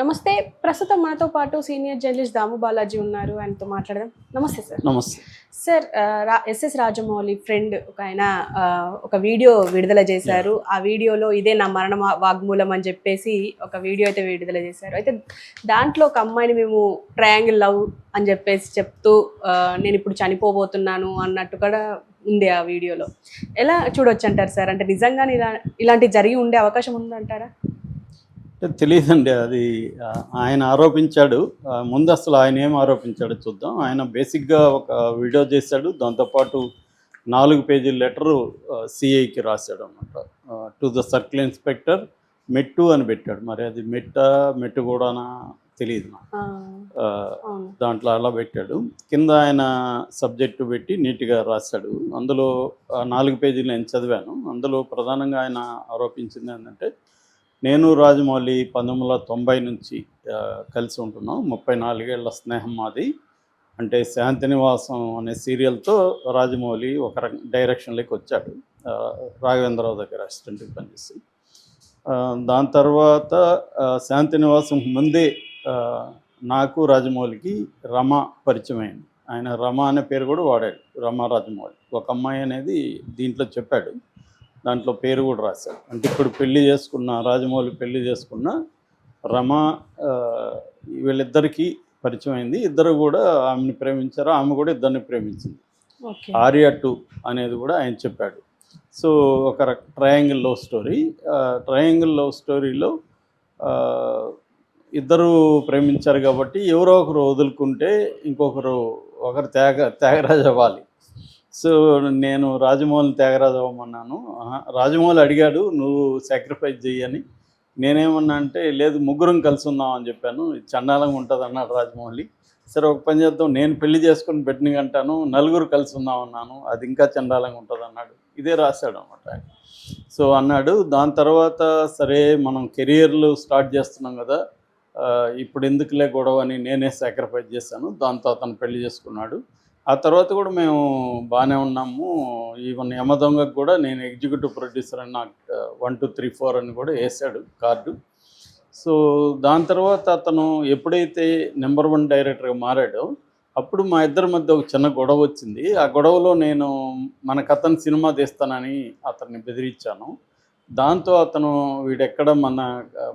నమస్తే ప్రస్తుతం మనతో పాటు సీనియర్ జర్నలిస్ట్ దాము బాలాజీ ఉన్నారు ఆయనతో మాట్లాడదాం. నమస్తే సార్. నమస్తే. సార్ ఎస్ఎస్ రాజమౌళి ఫ్రెండ్ ఒక ఆయన ఒక వీడియో విడుదల చేశారు. ఆ వీడియోలో ఇదే నా మరణ వాగ్మూలం అని చెప్పేసి ఒక వీడియో అయితే విడుదల చేశారు. అయితే దాంట్లో ఒక అమ్మాయిని మేము ట్రయాంగిల్ లవ్ అని చెప్పేసి చెప్తూ నేను ఇప్పుడు చనిపోబోతున్నాను అన్నట్టు కూడా ఉంది ఆ వీడియోలో. ఎలా చూడొచ్చు అంటారు సార్? అంటే నిజంగానే ఇలా ఇలాంటి జరిగి ఉండే అవకాశం ఉందంటారా? తెలియదండి అది ఆయన ఆరోపించాడు. ముందు అసలు ఆయన ఏం ఆరోపించాడో చూద్దాం. ఆయన బేసిక్గా ఒక వీడియో చేశాడు. దాంతోపాటు నాలుగు పేజీల లెటరు సిఐకి రాశాడు అనమాట టు ద సర్కిల్ ఇన్స్పెక్టర్ మెట్టు అని పెట్టాడు. మరి అది మెట్ట మెట్టు కూడానా తెలియదు దాంట్లో అలా పెట్టాడు. కింద ఆయన సబ్జెక్టు పెట్టి నీట్గా రాశాడు. అందులో నాలుగు పేజీలు నేను చదివాను. అందులో ప్రధానంగా ఆయన ఆరోపించింది ఏంటంటే నేను రాజమౌళి పంతొమ్మిది వందల తొంభై నుంచి కలిసి ఉంటున్నాం. ముప్పై నాలుగేళ్ళ స్నేహం మాది. అంటే శాంతి నివాసం అనే సీరియల్తో రాజమౌళి ఒక రకం డైరెక్షన్లోకి వచ్చాడు. రాఘవేంద్రరావు దగ్గర అసిస్టెంట్గా పనిచేసి. దాని తర్వాత శాంతి నివాసం ముందే నాకు రాజమౌళికి రమ పరిచయం అయింది. ఆయన రమ అనే పేరు కూడా వాడాడు. రమ రాజమౌళి. ఒక అమ్మాయి అనేది దీంట్లో చెప్పాడు. దాంట్లో పేరు కూడా రాశాడు అంటే ఇప్పుడు పెళ్ళి చేసుకున్న రాజమౌళి పెళ్ళి చేసుకున్న రమ వీళ్ళిద్దరికీ పరిచయం అయింది. ఇద్దరు కూడా ఆమెను ప్రేమించారు. ఆమె కూడా ఇద్దరిని ప్రేమించింది. ఆర్యా టూ అనేది కూడా ఆయన చెప్పాడు. సో ఒక triangle love story. Triangle love స్టోరీలో ఇద్దరు ప్రేమించారు కాబట్టి ఎవరో ఒకరు వదులుకుంటే ఇంకొకరు ఒకరు త్యాగ త్యాగరాజు అవ్వాలి. సో నేను రాజమౌళిని త్యాగరాజు అవ్వమన్నాను. రాజమౌళి అడిగాడు నువ్వు సాక్రిఫైస్ చెయ్యని. నేనేమన్నా అంటే లేదు ముగ్గురం కలిసి ఉందాం అని చెప్పాను. చండాలంగా ఉంటుంది అన్నాడు రాజమౌళి. సరే ఒక పని చేద్దాం. నేను పెళ్ళి చేసుకుని పెట్టిన అంటాను. నలుగురు కలిసి ఉందాం అన్నాను. అది ఇంకా చండాలంగా ఉంటుంది అన్నాడు ఇదే రాశాడు అనమాట సో అన్నాడు దాని తర్వాత సరే మనం కెరియర్లు స్టార్ట్ చేస్తున్నాం కదా. ఇప్పుడు ఎందుకులే గొడవ అని నేనే సాక్రిఫైస్ చేశాను. దాంతో అతను పెళ్ళి చేసుకున్నాడు. ఆ తర్వాత కూడా మేము బాగానే ఉన్నాము. ఈవెన్ యమదొంగకు కూడా నేను ఎగ్జిక్యూటివ్ ప్రొడ్యూసర్ అని నాకు వన్ టూ త్రీ ఫోర్ అని కూడా వేసాడు కార్డు. సో దాని తర్వాత అతను ఎప్పుడైతే నెంబర్ వన్ డైరెక్టర్గా మారాడో అప్పుడు మా ఇద్దరి మధ్య ఒక చిన్న గొడవ వచ్చింది. ఆ గొడవలో నేను మన కథను సినిమా తీస్తానని అతన్ని బెదిరించాను. దాంతో అతను వీడెక్కడ మన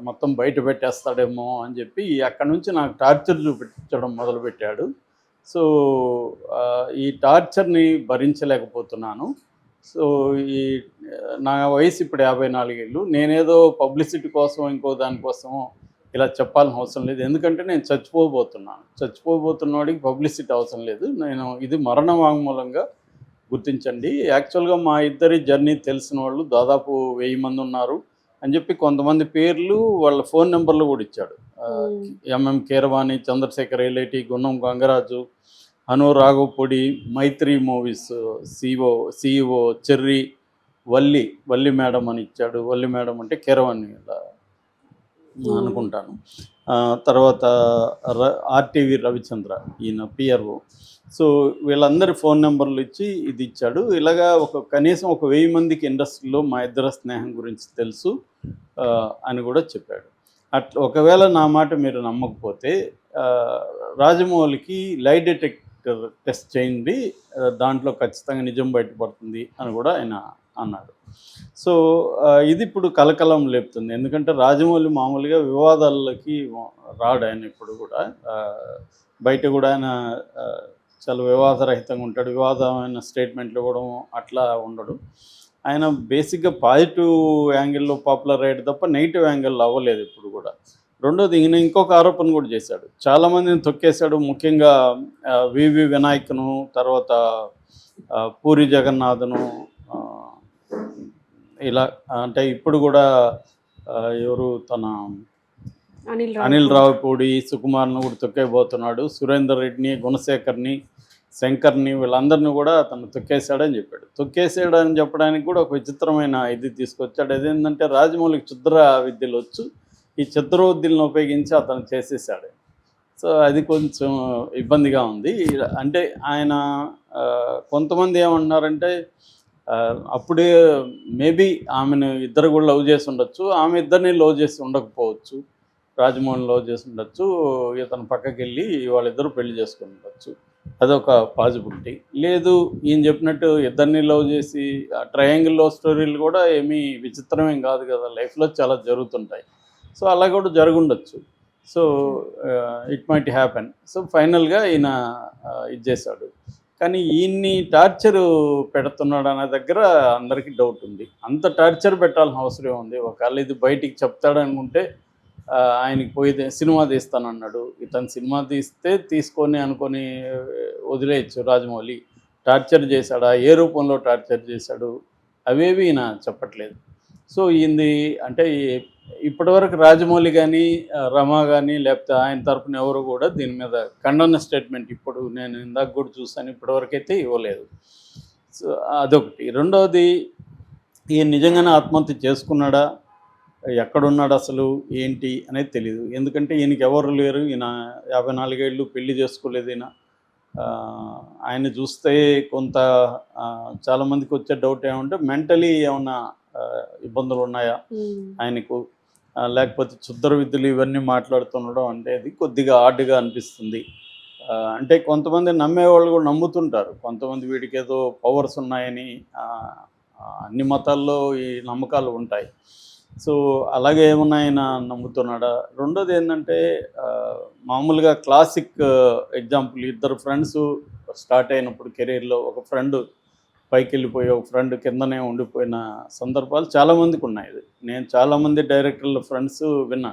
మొత్తం బయట పెట్టేస్తాడేమో అని చెప్పి అక్కడి నుంచి నాకు టార్చర్ చూపించడం మొదలుపెట్టాడు. సో ఈ టార్చర్ని భరించలేకపోతున్నాను. సో ఈ నా వయసు ఇప్పుడు యాభై నాలుగేళ్ళు. నేనేదో పబ్లిసిటీ కోసం ఇంకో దానికోసమో ఇలా చెప్పాల్సిన అవసరం లేదు. ఎందుకంటే నేను చచ్చిపోబోతున్నాను. చచ్చిపోబోతున్నవాడికి పబ్లిసిటీ అవసరం లేదు. నేను ఇది మరణ వాంగ్మూలంగా గుర్తించండి. యాక్చువల్గా మా ఇద్దరి జర్నీ తెలిసిన వాళ్ళు దాదాపు వెయ్యి మంది ఉన్నారు అని చెప్పి కొంతమంది పేర్లు వాళ్ళ ఫోన్ నెంబర్లు కూడా ఇచ్చాడు. ఎంఎం కీరవాణి చంద్రశేఖర్ ఎల్ఐటి గున్నం గంగరాజు అను రాఘవపొడి Mythri movies CO CEO Cherry Valli Valli madam అని ఇచ్చాడు. వల్లి మేడం అంటే కీరవాణి అనుకుంటాను. తర్వాత ఆర్టీవీ రవిచంద్ర ఈయన పిఆర్ఓ. సో వీళ్ళందరి ఫోన్ నెంబర్లు ఇచ్చి ఇది ఇచ్చాడు. ఇలాగా ఒక కనీసం ఒక వెయ్యి మందికి ఇండస్ట్రీలో మా ఇద్దరు స్నేహం గురించి తెలుసు అని కూడా చెప్పాడు. అట్లా ఒకవేళ నా మాట మీరు నమ్మకపోతే రాజమౌళికి లై డిటెక్టర్ టెస్ట్ చేయండి దాంట్లో ఖచ్చితంగా నిజం బయటపడుతుంది అని కూడా ఆయన అన్నాడు. సో ఇది ఇప్పుడు కలకలం లేపుతుంది. ఎందుకంటే రాజమౌళి మామూలుగా వివాదాలకి రాడు ఆయన ఇప్పుడు కూడా. బయట కూడా ఆయన చాలా వివాదరహితంగా ఉంటాడు. వివాదమైన స్టేట్మెంట్లు ఇవ్వడం అట్లా ఉండడు. ఆయన బేసిక్గా పాజిటివ్ యాంగిల్లో పాపులర్ అయ్యాడు తప్ప నెగిటివ్ యాంగిల్లో అవ్వలేదు ఇప్పుడు కూడా. రెండోది ఈయన ఇంకొక ఆరోపణ కూడా చేశాడు. చాలామందిని తొక్కేశాడు. ముఖ్యంగా వివి వినాయక్ను తర్వాత పూరి జగన్నాథ్ను ఇలా అంటే ఇప్పుడు కూడా ఎవరు తన అనిల్ రావుపూడి సుకుమార్ను కూడా తొక్కేయబోతున్నాడు. సురేందర్ రెడ్డిని గుణశేఖర్ని శంకర్ని వీళ్ళందరినీ కూడా అతను తొక్కేశాడని చెప్పాడు. తొక్కేసాడని చెప్పడానికి కూడా ఒక విచిత్రమైన ఇది తీసుకొచ్చాడు. అదేంటంటే రాజమౌళికి చుద్ర విద్యలు వచ్చు ఈ క్షుద్ర ఉపయోగించి అతను చేసేసాడు సో అది కొంచెం ఇబ్బందిగా ఉంది. అంటే ఆయన కొంతమంది ఏమన్నారంటే అప్పుడే మేబీ ఆమెను ఇద్దరు కూడా లవ్ చేసి ఉండొచ్చు ఆమె ఇద్దరిని లవ్ చేసి ఉండకపోవచ్చు రాజమౌళిని లవ్ చేసి ఉండొచ్చు ఇతను పక్కకి వెళ్ళి వాళ్ళిద్దరూ పెళ్ళి చేసుకుని ఉండొచ్చు. అదొక పాజిబిలిటీ. లేదు ఈయన చెప్పినట్టు ఇద్దరిని లవ్ చేసి ఆ ట్రయాంగిల్ లవ్ స్టోరీలు కూడా ఏమీ విచిత్రమేం కాదు కదా లైఫ్లో చాలా జరుగుతుంటాయి. సో అలా కూడా జరుగుండొచ్చు. So it might happen so ఫైనల్గా ఈయన ఇది చేశాడు. కానీ ఈయన్ని టార్చర్ పెడుతున్నాడు అనే దగ్గర అందరికీ డౌట్ ఉంది. అంత టార్చర్ పెట్టాల్సిన అవసరం ఉంది ఒకవేళ ఇది బయటికి చెప్తాడనుకుంటే ఆయనకి పోయి సినిమా తీస్తానన్నాడు. ఇతను సినిమా తీస్తే తీసుకొని అనుకొని వదిలేయచ్చు రాజమౌళి. టార్చర్ చేశాడా? ఏ రూపంలో టార్చర్ చేశాడు? అవేవి ఈయన చెప్పట్లేదు. సో ఈయనది అంటే ఇప్పటివరకు రాజమౌళి కానీ రమా కానీ లేకపోతే ఆయన తరపున ఎవరు కూడా దీని మీద ఖండన స్టేట్మెంట్ ఇప్పుడు నేను ఇందాక కూడా చూసాను ఇప్పటివరకైతే ఇవ్వలేదు. సో అదొకటి. రెండవది ఈయన నిజంగానే ఆత్మహత్య చేసుకున్నాడా? ఎక్కడున్నాడు అసలు ఏంటి అనేది తెలియదు ఎందుకంటే ఈయనకి ఎవరు లేరు ఈయన యాభై నాలుగేళ్ళు పెళ్ళి చేసుకోలేదు ఈయన. ఆయన చూస్తే కొంత చాలామందికి వచ్చే డౌట్ ఏమంటే మెంటలీ ఏమన్నా ఇబ్బందులు ఉన్నాయా ఆయనకు? లేకపోతే క్షుద్ర విద్యలు ఇవన్నీ మాట్లాడుతుండడం అంటే అది కొద్దిగా ఆడ్గా అనిపిస్తుంది. అంటే కొంతమంది నమ్మేవాళ్ళు కూడా నమ్ముతుంటారు. కొంతమంది వీడికి ఏదో పవర్స్ ఉన్నాయని అన్ని మతాల్లో ఈ నమ్మకాలు ఉంటాయి. సో అలాగే ఏమన్నా ఆయన నమ్ముతున్నాడా? రెండోది ఏంటంటే మామూలుగా క్లాసిక్ ఎగ్జాంపుల్ ఇద్దరు ఫ్రెండ్స్ స్టార్ట్ అయినప్పుడు కెరీర్లో ఒక ఫ్రెండ్ పైకి వెళ్ళిపోయి ఒక ఫ్రెండ్ కిందనే ఉండిపోయిన సందర్భాలు చాలామందికి ఉన్నాయి. ఇది. నేను చాలామంది డైరెక్టర్ల ఫ్రెండ్స్ విన్నా.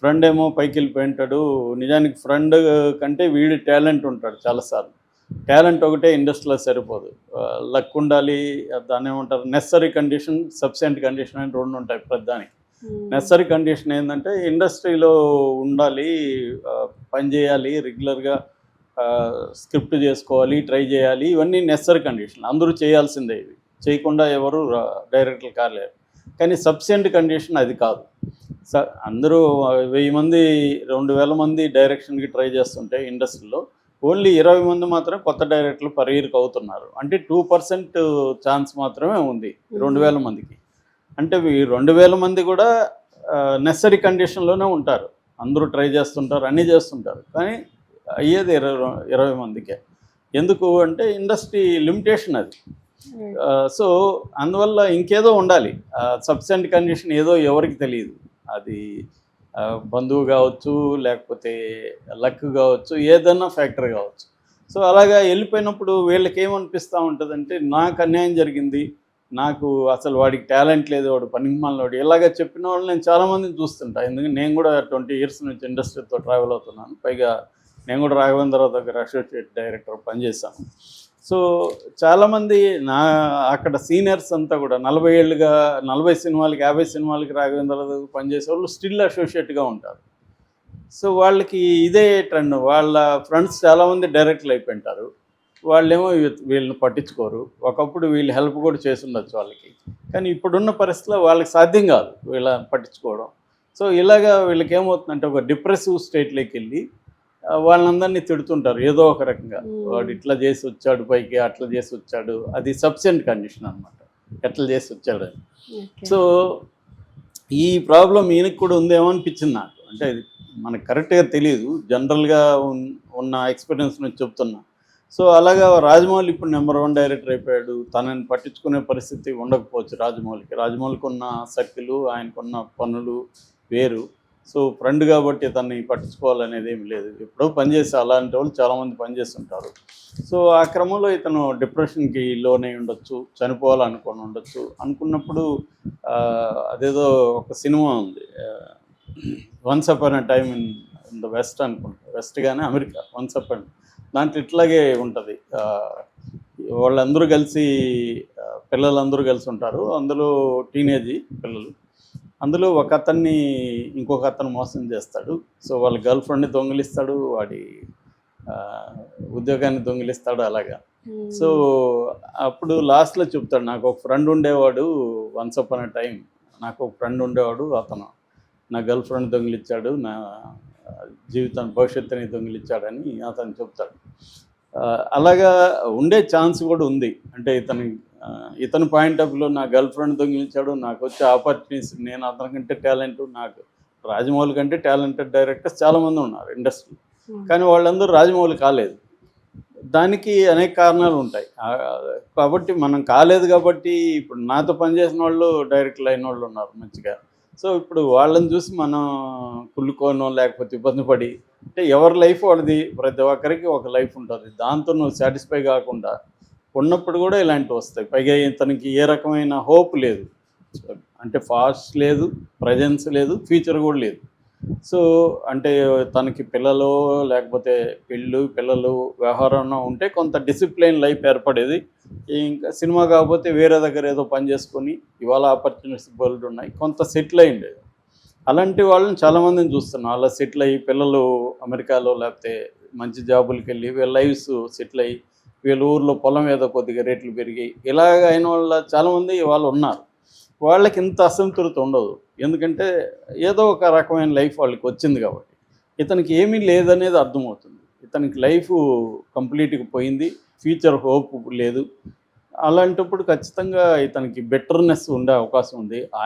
ఫ్రెండ్ ఏమో పైకి వెళ్ళిపోయి ఉంటాడు. నిజానికి ఫ్రెండ్ కంటే వీడి టాలెంట్ ఉంటాడు చాలాసార్లు టాలెంట్ ఒకటే ఇండస్ట్రీలో సరిపోదు. లక్ ఉండాలి దాన్ని ఏమంటారు నెసరీ కండిషన్ సబ్సెంట్ కండిషన్ అని రెండు ఉంటాయి ప్రధానికి నెసరీ కండిషన్ ఏంటంటే ఇండస్ట్రీలో ఉండాలి ఆ, పని చేయాలి రెగ్యులర్గా స్క్రిప్ట్ చేసుకోవాలి ట్రై చేయాలి ఇవన్నీ నెసరీ కండిషన్ అందరూ చేయాల్సిందే ఇవి చేయకుండా ఎవరు డైరెక్టర్లు కాలేరు. కానీ సబ్సెంట్ కండిషన్ అది కాదు. స అందరూ వెయ్యి మంది రెండు వేల మంది డైరెక్షన్కి ట్రై చేస్తుంటే ఇండస్ట్రీలో ఓన్లీ ఇరవై మంది మాత్రం కొత్త డైరెక్టర్లు పర్ ఇయర్కి అవుతున్నారు. అంటే టూ పర్సెంట్ ఛాన్స్ మాత్రమే ఉంది రెండు వేల మందికి. అంటే ఈ రెండు వేల మంది కూడా నెసరీ కండిషన్లోనే ఉంటారు. అందరూ ట్రై చేస్తుంటారు అన్నీ చేస్తుంటారు. కానీ అయ్యేది ఇరవై ఇరవై మందికే. ఎందుకు అంటే ఇండస్ట్రీ లిమిటేషన్ అది. సో అందువల్ల ఇంకేదో ఉండాలి. సబ్సెంట్ కండిషన్ ఏదో ఎవరికి తెలియదు. అది బంధువు కావచ్చు లేకపోతే లక్ కావచ్చు ఏదన్నా ఫ్యాక్టర్ కావచ్చు. సో అలాగా వెళ్ళిపోయినప్పుడు వీళ్ళకి ఏమనిపిస్తూ ఉంటుందంటే నాకు అన్యాయం జరిగింది నాకు అసలు వాడికి టాలెంట్ లేదు వాడు పనికిమాలిన ఇలాగ చెప్పిన వాళ్ళు నేను చాలామందిని చూస్తుంటా. ఎందుకంటే నేను కూడా ట్వంటీ ఇయర్స్ నుంచి ఇండస్ట్రీతో ట్రావెల్ అవుతున్నాను. పైగా నేను కూడా రాఘవేంద్రరావు దగ్గర అసోసియేట్ డైరెక్టర్ పనిచేశాను. సో చాలామంది నా అక్కడ సీనియర్స్ అంతా కూడా నలభై ఏళ్ళుగా నలభై సినిమాలకి యాభై సినిమాలకి రాఘవేంద్రరావు పనిచేసే వాళ్ళు స్టిల్ అసోసియేట్గా ఉంటారు. సో వాళ్ళకి ఇదే ట్రెండ్. వాళ్ళ ఫ్రెండ్స్ చాలామంది డైరెక్ట్లు అయిపోయింటారు. వాళ్ళేమో వీళ్ళని పట్టించుకోరు. ఒకప్పుడు వీళ్ళు హెల్ప్ కూడా చేసి వాళ్ళకి. కానీ ఇప్పుడున్న పరిస్థితిలో వాళ్ళకి సాధ్యం కాదు వీళ్ళని పట్టించుకోవడం. సో ఇలాగా వీళ్ళకి ఏమవుతుందంటే ఒక డిప్రెసివ్ స్టేట్లోకి వెళ్ళి వాళ్ళందరినీ తిడుతుంటారు. ఏదో ఒక రకంగా. వాడు ఇట్లా చేసి వచ్చాడు పైకి అట్లా చేసి వచ్చాడు. అది సబ్సెంట్ కండిషన్ అనమాట ఎట్లా చేసి వచ్చాడు అని. సో ఈ ప్రాబ్లం ఈయనకి కూడా ఉందేమో అనిపించింది నాకు. అంటే మనకు కరెక్ట్గా తెలియదు జనరల్గా ఉన్- ఉన్న ఎక్స్పీరియన్స్ నుంచి చెప్తున్నా. సో అలాగా రాజమౌళి ఇప్పుడు నెంబర్ వన్ డైరెక్టర్ అయిపోయాడు. తనని పట్టించుకునే పరిస్థితి ఉండకపోవచ్చు రాజమౌళికి. రాజమౌళికి ఉన్న సర్కిల్ ఆయనకున్న పనులు వేరు. సో ఫ్రెండ్ కాబట్టి తనని పట్టించుకోవాలనేది ఏమి లేదు. ఎప్పుడో పనిచేసి అలాంటి వాళ్ళు చాలామంది పనిచేస్తుంటారు సో ఆ క్రమంలో ఇతను డిప్రెషన్కి లోనే ఉండొచ్చు చనిపోవాలనుకొని ఉండొచ్చు అనుకున్నప్పుడు అదేదో ఒక సినిమా ఉంది. Once up on time in in the west అనుకుంటా. వెస్ట్ కానీ అమెరికా వన్స్ అప్ అండ్ దాంట్లో ఇట్లాగే ఉంటుంది. వాళ్ళందరూ కలిసి పిల్లలందరూ కలిసి ఉంటారు. అందులో టీనేజీ పిల్లలు. అందులో ఒక అతన్ని ఇంకొక అతను మోసం చేస్తాడు. సో వాళ్ళ గర్ల్ ఫ్రెండ్ని దొంగిలిస్తాడు వాడి ఉద్యోగాన్ని దొంగిలిస్తాడు అలాగా. సో అప్పుడు లాస్ట్లో చెప్తాడు నాకు ఒక ఫ్రెండ్ ఉండేవాడు వన్స్ అప్ అన్ టైం నాకు ఒక ఫ్రెండ్ ఉండేవాడు అతను. నా గర్ల్ ఫ్రెండ్ దొంగిలిచ్చాడు నా జీవితాన్ని భవిష్యత్తుని దొంగిలిచ్చాడని అతను చెప్తాడు. అలాగా ఉండే ఛాన్స్ కూడా ఉంది. అంటే ఇతని ఇతని పాయింట్ ఆఫ్ వ్యూలో నా గర్ల్ ఫ్రెండ్ దొంగిలించాడు నాకు వచ్చే ఆపర్చునిటీస్ నేను అతనికంటే టాలెంట్ నాకు రాజమౌళి కంటే టాలెంటెడ్ డైరెక్టర్స్ చాలామంది ఉన్నారు ఇండస్ట్రీ Hmm. కానీ వాళ్ళందరూ రాజమౌళి కాలేదు. దానికి అనేక కారణాలు ఉంటాయి. కాబట్టి మనం కాలేదు కాబట్టి ఇప్పుడు నాతో పనిచేసిన వాళ్ళు డైరెక్ట్లు అయిన వాళ్ళు ఉన్నారు మంచిగా. సో ఇప్పుడు వాళ్ళని చూసి మనం కుళ్ళుకోనో లేకపోతే ఇబ్బంది పడి అంటే ఎవరి లైఫ్ వాళ్ళది? ప్రతి ఒక్కరికి ఒక లైఫ్ ఉంటుంది. దాంతో నువ్వు సాటిస్ఫై కాకుండా ఉన్నప్పుడు కూడా ఇలాంటివి వస్తాయి. పైగా ఇతనికి ఏ రకమైన హోప్ లేదు. అంటే ఫాస్ట్ లేదు ప్రజెన్స్ లేదు ఫ్యూచర్ కూడా లేదు. సో అంటే తనకి పిల్లలు లేకపోతే పెళ్ళు పిల్లలు వ్యవహారం ఉంటే కొంత డిసిప్లైన్ లైఫ్ ఏర్పడేది. ఇంకా సినిమా కాకపోతే వేరే దగ్గర ఏదో పని చేసుకొని ఇవాళ ఆపర్చునిటీస్ బోల్డ్ ఉన్నాయి. కొంత సెటిల్ అయ్యిండేది అలాంటి వాళ్ళని చాలామందిని చూస్తున్నాం. అలా సెటిల్ అయ్యి పిల్లలు అమెరికాలో లేకపోతే మంచి జాబులకి వెళ్ళి వీళ్ళ లైఫ్స్ సెటిల్ అయ్యి వీళ్ళ ఊర్లో పొలం ఏదో కొద్దిగా రేట్లు పెరిగాయి. ఇలాగ అయిన వాళ్ళ చాలామంది వాళ్ళు ఉన్నారు. వాళ్ళకి ఇంత అసంతృప్తి ఉండదు. ఎందుకంటే ఏదో ఒక రకమైన లైఫ్ వాళ్ళకి వచ్చింది కాబట్టి. ఇతనికి ఏమీ లేదనేది అర్థమవుతుంది. ఇతనికి లైఫ్ కంప్లీట్గా పోయింది. ఫ్యూచర్ హోప్ లేదు. అలాంటప్పుడు ఖచ్చితంగా ఇతనికి బెటర్నెస్ ఉండే అవకాశం ఉంది. ఆ